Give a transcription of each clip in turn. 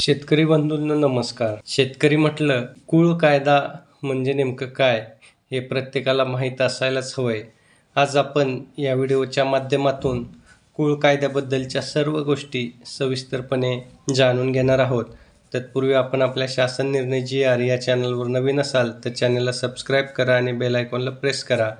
शेतकरी बंधूंना नमस्कार. शेतकरी म्हटलं कुळ कायदा म्हणजे नेमकं काय? हे प्रत्येकाला माहीत असायलाच हवंय. आज आपण या व्हिडिओच्या माध्यमातून कुळ कायद्याबद्दलच्या सर्व गोष्टी सविस्तरपणे जाणून घेणार आहोत. तत्पूर्वी आपण आपल्या शासन निर्णय जी आर या चॅनलवर नवीन असाल तर चॅनलला सबस्क्राईब करा आणि बेल आयकॉनला प्रेस करा.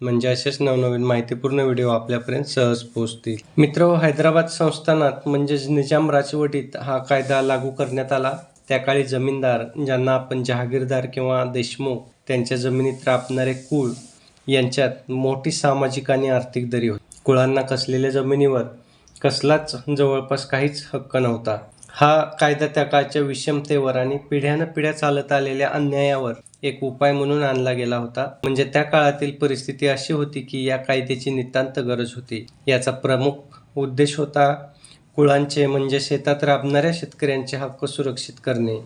म्हणजे असेच नवनवीन माहितीपूर्ण व्हिडिओ आपल्यापर्यंत सहज पोहोचतील. मित्र हैदराबाद संस्थानात म्हणजेच निजाम राजवटीत हा कायदा लागू करण्यात आला. त्या काळी जमीनदार ज्यांना आपण जहागीरदार किंवा देशमुख त्यांच्या जमिनीत राबणारे कुळ यांच्यात मोठी सामाजिक आणि आर्थिक दरी होती. कुळांना कसलेल्या जमिनीवर कसलाच जवळपास काहीच हक्क नव्हता. हा कायदा त्या काळच्या विषमतेवर आणि पिढ्यानपिढ्या चालत आलेल्या अन्यायावर एक उपाय म्हणून आणला गेला होता. म्हणजे त्या काळातील परिस्थिती अशी होती की या कायद्याची नितांत गरज होती. याचा प्रमुख उद्देश होता कुळांचे म्हणजे शेतात राबणाऱ्या शेतकऱ्यांचे हक्क सुरक्षित करणे.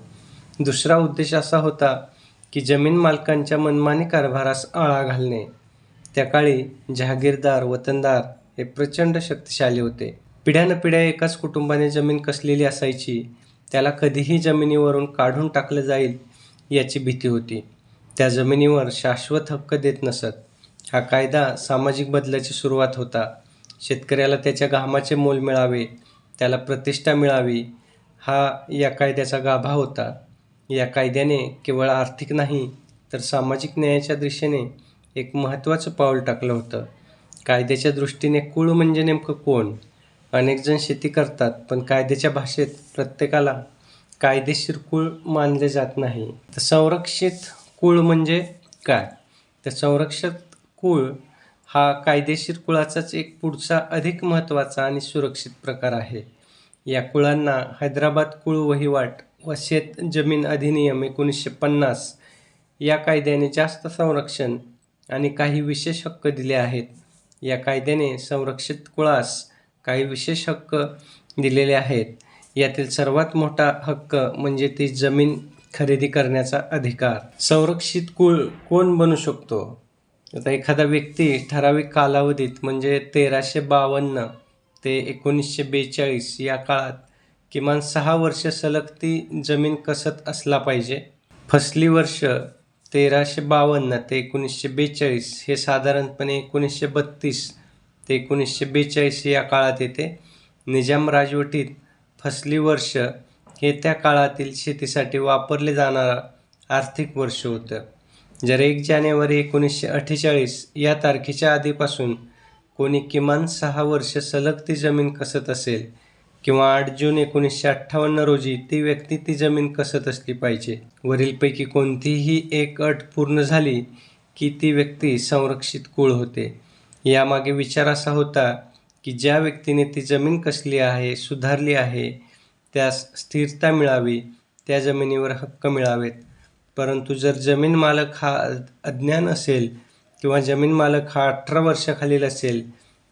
दुसरा उद्देश असा होता की जमीन मालकांच्या मनमानी कारभारास आळा घालणे. त्या काळी जहागीरदार वतनदार हे प्रचंड शक्तिशाली होते. पिढ्यानपिढ्या एकाच कुटुंबाने जमीन कसलेली असायची त्याला कधीही जमिनीवरून काढून टाकलं जाईल याची भीती होती. त्या जमिनीवर शाश्वत हक्क देत नसत. हा कायदा सामाजिक बदलाची सुरुवात होता. शेतकऱ्याला त्याच्या घामाचे मोल मिळावे त्याला प्रतिष्ठा मिळावी हा या कायद्याचा गाभा होता. या कायद्याने केवळ आर्थिक नाही तर सामाजिक न्यायाच्या दृष्टीने एक महत्त्वाचं पाऊल टाकलं होतं. कायद्याच्या दृष्टीने कुळ म्हणजे नेमकं कोण? अनेकजण शेती करतात पण कायद्याच्या भाषेत प्रत्येकाला कायदेशीर कुळ मानले जात नाही. तर संरक्षित कुळ म्हणजे काय? तर संरक्षित कुळ हा कायदेशीर कुळाचाच एक पुढचा अधिक महत्त्वाचा आणि सुरक्षित प्रकार आहे. या कुळांना हैदराबाद कुळ वहिवाट व शेत जमीन अधिनियम एकोणीसशे पन्नास या कायद्याने जास्त संरक्षण आणि काही विशेष हक्क दिले आहेत. या कायद्याने संरक्षित कुळास काही विशेष हक्क दिलेले आहेत. यातील सर्वात मोठा हक्क म्हणजे ती जमीन खरेदी करण्याचा अधिकार. संरक्षित कुळ कोण बनू शकतो? आता एखादा व्यक्ती ठराविक कालावधीत म्हणजे तेराशे बावन्न ते एकोणीसशे बेचाळीस या काळात किमान सहा वर्ष सलग ती जमीन कसत असला पाहिजे? फसली वर्ष तेराशे बावन्न ते एकोणीसशे बेचाळीस हे साधारणपणे एकोणीसशे बत्तीस ते एकोणीसशे बेचाळीस या काळात येते. निजाम राजवटीत फसली वर्ष हे त्या काळातील शेतीसाठी वापरले जाणारं आर्थिक वर्ष होतं. जर एक जानेवारी एकोणीसशे अठ्ठेचाळीस या तारखेच्या आधीपासून कोणी किमान सहा वर्ष सलग ती जमीन कसत असेल किंवा आठ जून एकोणीसशे अठ्ठावन्न रोजी ती व्यक्ती ती जमीन कसत असली पाहिजे वरीलपैकी कोणतीही एक अट पूर्ण झाली की ती व्यक्ती संरक्षित कुळ होते. यामागे विचार असा होता की ज्या व्यक्तीने ती जमीन कसली आहे सुधारली आहे त्यास स्थिरता मिळावी त्या जमिनीवर हक्क मिळावेत. परंतु जर जमीन मालक हा अज्ञान असेल किंवा जमीन मालक हा अठरा वर्षाखालील असेल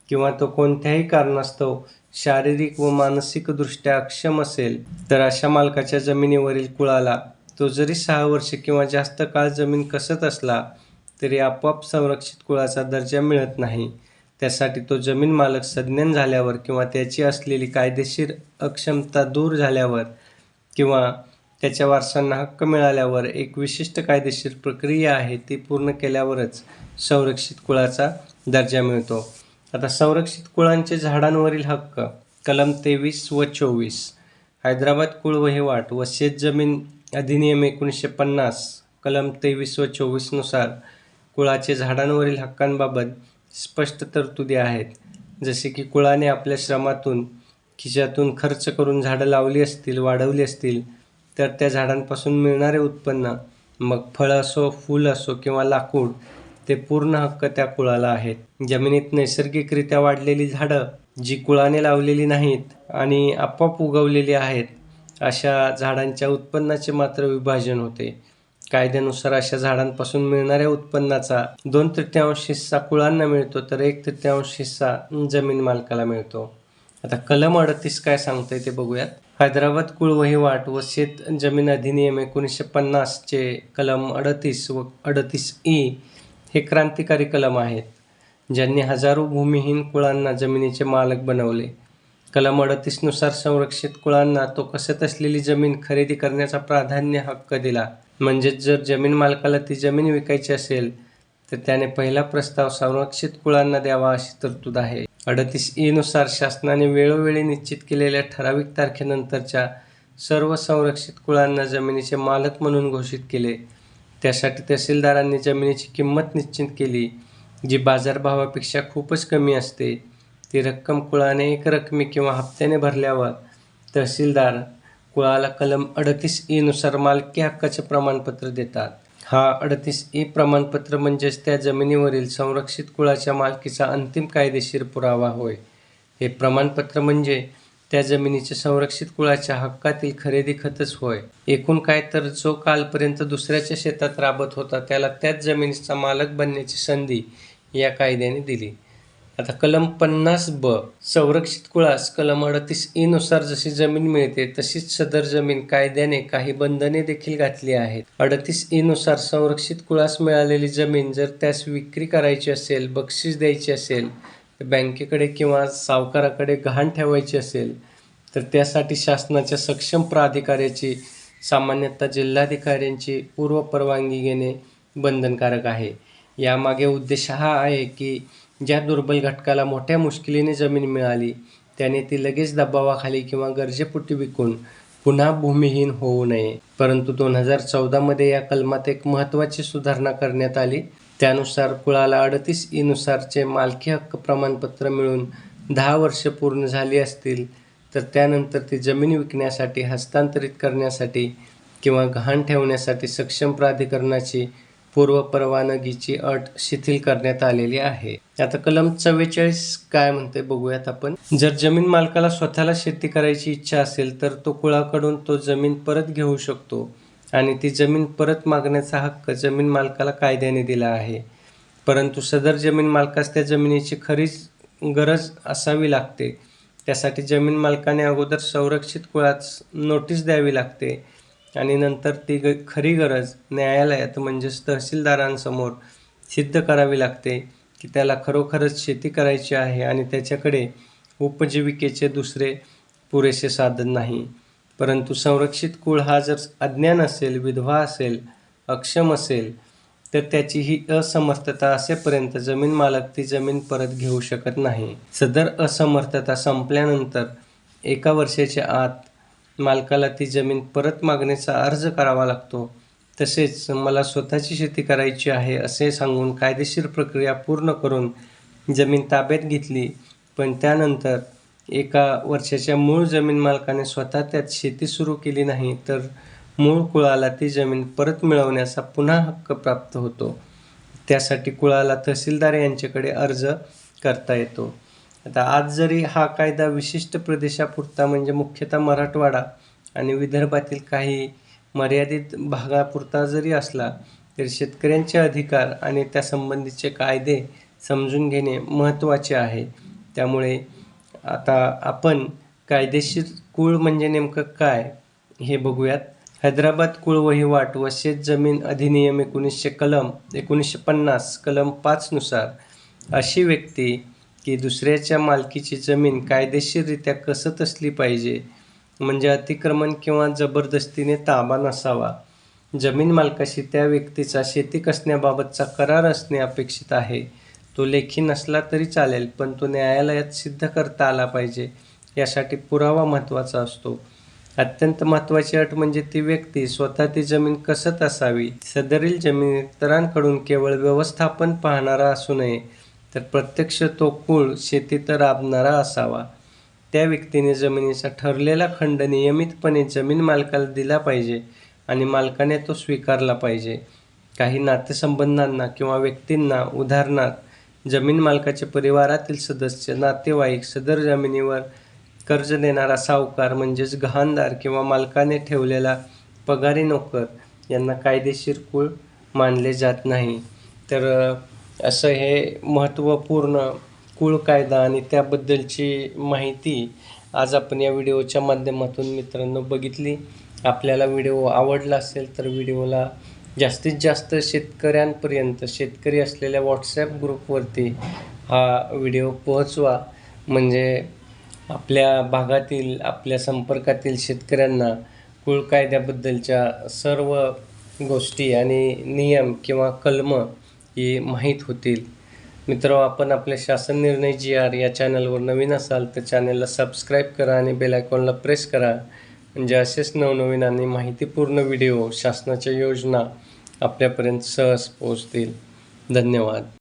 किंवा तो कोणत्याही कारणास्तव शारीरिक व मानसिकदृष्ट्या अक्षम असेल तर अशा मालकाच्या जमिनीवरील कुळाला तो जरी सहा वर्षे किंवा जास्त काळ जमीन कसत असला तरी आपोआप संरक्षित कुळाचा दर्जा मिळत नाही. त्यासाठी तो जमीन मालक संज्ञान झाल्यावर किंवा त्याची असलेली कायदेशीर अक्षमता दूर झाल्यावर किंवा त्याच्या वारसांना हक्क मिळाल्यावर एक विशिष्ट कायदेशीर प्रक्रिया आहे ती पूर्ण केल्यावरच संरक्षित कुळाचा दर्जा मिळतो. आता संरक्षित कुळांचे झाडांवरील हक्क कलम तेवीस व चोवीस हैदराबाद कुळ वहिवाट व शेतजमीन अधिनियम एकोणीसशे पन्नास कलम तेवीस व चोवीसनुसार कुळाचे झाडांवरील हक्कांबाबत स्पष्ट तरतुदी आहेत. जसे की कुळाने आपल्या श्रमातून खिशातून खर्च करून झाडं लावली असतील वाढवली असतील तर त्या झाडांपासून मिळणारे उत्पन्न मग फळ असो फूल असो किंवा लाकूड ते पूर्ण हक्क त्या कुळाला आहेत. जमिनीत नैसर्गिकरित्या वाढलेली झाडं जी कुळाने लावलेली नाहीत आणि आपोआप उगवलेली आहेत अशा झाडांच्या उत्पन्नाचे मात्र विभाजन होते. कायद्यानुसार अशा झाडांपासून मिळणाऱ्या उत्पन्नाचा दोन तृतीयांश हिस्सा कुळांना मिळतो तर एक तृतीयांश हिस्सा जमीन मालकाला मिळतो. आता कलम अडतीस काय सांगतंय ते बघूयात. हैदराबाद कुळ वहिवाट व शेत जमीन अधिनियम एकोणीसशे पन्नासचे कलम अडतीस व अडतीस ई हे क्रांतिकारी कलम आहेत ज्यांनी हजारो भूमिहीन कुळांना जमिनीचे मालक बनवले. कलम अडतीसनुसार संरक्षित कुळांना तो कसत असलेली जमीन खरेदी करण्याचा प्राधान्य हक्क दिला. म्हणजेच जर जमीन मालकाला ती जमीन विकायची असेल तर त्याने पहिला प्रस्ताव संरक्षित कुळांना द्यावा अशी तरतूद आहे. अडतीस ई नुसार शासनाने वेळोवेळी निश्चित केलेल्या ठराविक तारखेनंतरच्या सर्व संरक्षित कुळांना जमिनीचे मालक म्हणून घोषित केले. त्यासाठी तहसीलदारांनी जमिनीची किंमत निश्चित केली जी बाजारभावापेक्षा खूपच कमी असते. ती रक्कम कुळाने एकरकमी किंवा हप्त्याने भरल्यावर तहसीलदार कुळाला कलम अडतीस ई नुसार मालकी हक्काचे प्रमाणपत्र देतात. हा अडतीस ई प्रमाणपत्र म्हणजेच त्या जमिनीवरील संरक्षित कुळाच्या मालकीचा अंतिम कायदेशीर पुरावा होय. हे प्रमाणपत्र म्हणजे त्या जमिनीचे संरक्षित कुळाच्या हक्कातील खरेदी खतच होय. एकूण काय तर जो कालपर्यंत दुसऱ्याच्या शेतात राबत होता त्याला त्याच जमिनीचा मालक बनण्याची संधी या कायद्याने दिली. आता कलम पन्नास ब संरक्षित कुळास कलम अडतीस ई नुसार जशी जमीन मिळते तशीच सदर जमीन कायद्याने काही बंधने देखील घातली आहेत. अडतीस ई नुसार संरक्षित कुळास मिळालेली जमीन जर त्यास विक्री करायची असेल बक्षीस द्यायची असेल बँकेकडे किंवा सावकाराकडे गहाण ठेवायची असेल तर त्यासाठी शासनाच्या सक्षम प्राधिकाऱ्याची सामान्यतः जिल्हाधिकाऱ्यांची पूर्व परवानगी घेणे बंधनकारक आहे. यामागे उद्देश हा आहे की ज्या दुर्बल घटकाला मोठ्या मुश्किलीने जमीन मिळाली त्याने ती लगेच दबावाखाली किंवा गरजेपोटी विकून पुन्हा भूमिहीन होऊ नये. परंतु दोन हजार चौदामध्ये या कलमात एक महत्त्वाची सुधारणा करण्यात आली. त्यानुसार कुळाला अडतीस ईनुसारचे मालकी हक्क प्रमाणपत्र मिळून दहा वर्ष पूर्ण झाली असतील तर त्यानंतर ती जमीन विकण्यासाठी हस्तांतरित करण्यासाठी किंवा गहाण ठेवण्यासाठी सक्षम प्राधिकरणाची पूर्व परवानगीची अट शिथिल करण्यात आलेली आहे. आता कलम चव्वेचाळीस काय म्हणते बघूयात आपण. जर जमीन मालकाला स्वतःला शेती करायची इच्छा असेल तर तो कुळाकडून तो जमीन परत घेऊ शकतो आणि ती जमीन परत मागण्याचा हक्क जमीन मालकाला कायद्याने दिला आहे. परंतु सदर जमीन मालकास त्या जमिनीची खरीच गरज असावी लागते. त्यासाठी जमीन मालकाने अगोदर संरक्षित कुळास नोटीस द्यावी लागते. आणि नंतर ती ग खरी गरज न्यायालयात म्हणजेच तहसीलदारांसमोर सिद्ध करावी लागते की त्याला खरोखरच शेती करायची आहे आणि त्याच्याकडे उपजीविकेचे दुसरे पुरेसे साधन नाही. परंतु संरक्षित कुळ हा जर अज्ञान असेल विधवा असेल अक्षम असेल तर त्याची ही असमर्थता असेपर्यंत जमीन मालक ती जमीन परत घेऊ शकत नाही. सदर असमर्थता संपल्यानंतर एका वर्षाच्या आत मालकाला ती जमीन परत मागण्याचा अर्ज करावा लागतो. तसेच मला स्वतःची शेती करायची आहे असे सांगून कायदेशीर प्रक्रिया पूर्ण करून जमीन ताब्यात घेतली. पण त्यानंतर एका वर्षाच्या मूळ जमीन मालकाने स्वतः त्यात शेती सुरू केली नाही तर मूळ कुळाला ती जमीन परत मिळवण्याचा पुन्हा हक्क प्राप्त होतो. त्यासाठी कुळाला तहसीलदार यांच्याकडे अर्ज करता येतो. आता आज जरी हा कायदा विशिष्ट प्रदेशापुरता म्हणजे मुख्यतः मराठवाडा आणि विदर्भातील काही मर्यादित भागापुरता जरी असला तरी शेतकऱ्यांचे अधिकार आणि त्यासंबंधीचे कायदे समजून घेणे महत्त्वाचे आहे. त्यामुळे आता आपण कायदेशीर कुळ म्हणजे नेमकं काय हे बघूयात. हैदराबाद कुळ वहिवाट व शेत जमीन अधिनियम एकोणीसशे कलम एकोणीसशे पन्नास कलम पाचनुसार अशी व्यक्ती की दुसऱ्याच्या मालकीची जमीन कायदेशीररित्या कसत असली पाहिजे? म्हणजे अतिक्रमण किंवा जबरदस्तीने ताबा नसावा. जमीन मालकाशी त्या व्यक्तीचा शेती कसण्याबाबतचा करार असणे अपेक्षित आहे. तो लेखी नसला तरी चालेल पण तो न्यायालयात सिद्ध करता आला पाहिजे यासाठी पुरावा महत्त्वाचा असतो. अत्यंत महत्त्वाची अट म्हणजे ती व्यक्ती स्वतः ती जमीन कसत असावी सदरील जमीन इतरांकडून केवळ व्यवस्थापन पाहणारा असू नये तर प्रत्यक्ष तो कुळ शेतीत राबणारा असावा. त्या व्यक्तीने जमिनीचा ठरलेला खंड नियमितपणे जमीन मालकाला दिला पाहिजे आणि मालकाने तो स्वीकारला पाहिजे. काही नातेसंबंधांना किंवा व्यक्तींना उदाहरणार्थ जमीन मालकाचे परिवारातील सदस्य नातेवाईक सदर जमिनीवर कर्ज देणारा सावकार म्हणजेच गहाणदार किंवा मालकाने ठेवलेला पगारी नोकर यांना कायदेशीर कुळ मानले जात नाही. तर असं हे महत्त्वपूर्ण कुळ कायदा आणि त्याबद्दलची माहिती आज आपण या व्हिडिओच्या माध्यमातून मित्रांनो बघितली. आपल्याला व्हिडिओ आवडला असेल तर व्हिडिओला जास्तीत जास्त शेतकऱ्यांपर्यंत शेतकरी असलेल्या व्हॉट्सॲप ग्रुपवरती हा व्हिडिओ पोहोचवा. म्हणजे आपल्या भागातील आपल्या संपर्कातील शेतकऱ्यांना कुळ कायद्याबद्दलच्या सर्व गोष्टी आणि नियम किंवा कलम हे माहीत होतील. मित्र आपण आपल्या शासन निर्णय जी आर या चॅनलवर नवीन असाल तर चॅनलला सबस्क्राईब करा आणि बेल आयकॉनला प्रेस करा. म्हणजे असेच नवनवीन आणि माहितीपूर्ण व्हिडिओ शासनाच्या योजना आपल्यापर्यंत सहज पोहोचतील. धन्यवाद.